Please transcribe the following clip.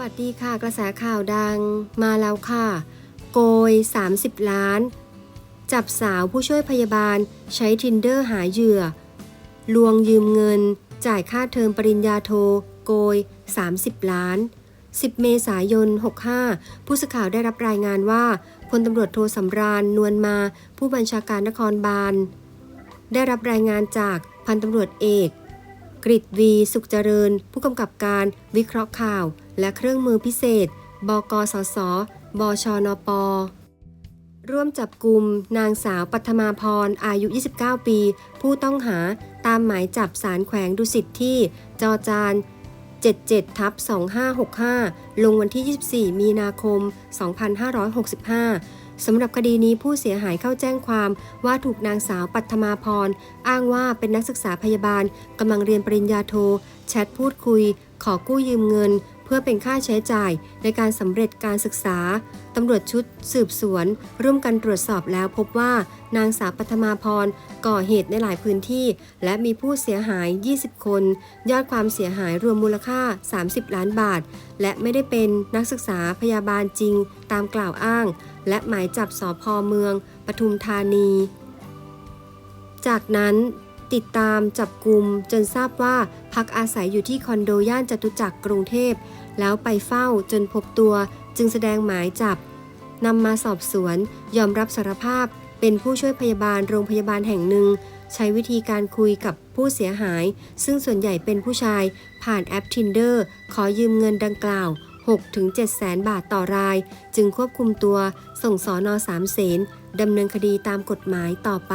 วัสดีค่ะกระแสข่าวดังมาแล้วค่ะ โกย 30 ล้าน จับสาวผู้ช่วยพยาบาลใช้ Tinder หาเหยื่อ ลวงยืมเงิน จ่ายค่าเทอมปริญญาโท โกย 30 ล้าน 10 เมษายน 65 ผู้สื่อข่าวได้รับรายงานว่าพลตำรวจโทสำราญนวลมา ผู้บัญชาการนครบาล ได้รับรายงานจากพันตำรวจเอก กริตวี สุขเจริญ ผู้กำกับการวิเคราะห์ข่าว และเครื่องมือพิเศษ บกสส บชนป ร่วมจับกลุ่มนางสาวปัทมาพร อายุ 29 ปี ผู้ต้องหาตามหมายจับสารแขวงดุสิตที่ จอจาน 77ทับ2565 ลงวันที่ 24 มีนาคม 2565 สำหรับคดีนี้ผู้เสียหายเข้าแจ้งความว่าถูกนางสาวปัทมาพร อ้างว่าเป็นนักศึกษาพยาบาลกำลังเรียนปริญญาโท แชทพูดคุย ขอกู้ยืมเงิน เพื่อเป็นค่าใช้จ่ายในการสำเร็จการศึกษา ตำรวจชุดสืบสวน ร่วมกันตรวจสอบแล้วพบว่านางสาวปัทมาพรก่อเหตุในหลายพื้นที่ และมีผู้เสียหาย 20 คน ยอดความเสียหายรวมมูลค่า 30 ล้านบาท และไม่ได้เป็นนักศึกษาพยาบาลจริงตามกล่าวอ้าง และหมายจับสพเมือง ปทุมธานี จากนั้น ติดตามจับกลุ่มจนทราบว่าพักอาศัยอยู่ที่คอนโดย่านจตุจักรกรุงเทพ แล้วไปเฝ้าจนพบตัวจึงแสดงหมายจับนำมาสอบสวนยอมรับสารภาพเป็นผู้ช่วยพยาบาลโรงพยาบาลแห่งหนึ่ง ใช้วิธีการคุยกับผู้เสียหาย ซึ่งส่วนใหญ่เป็นผู้ชายผ่านแอป Tinder ขอยืมเงินดังกล่าว 6-7 แสนบาทต่อราย จึงควบคุมตัวส่งสอนอสามเสนดำเนินคดีตามกฎหมายต่อไป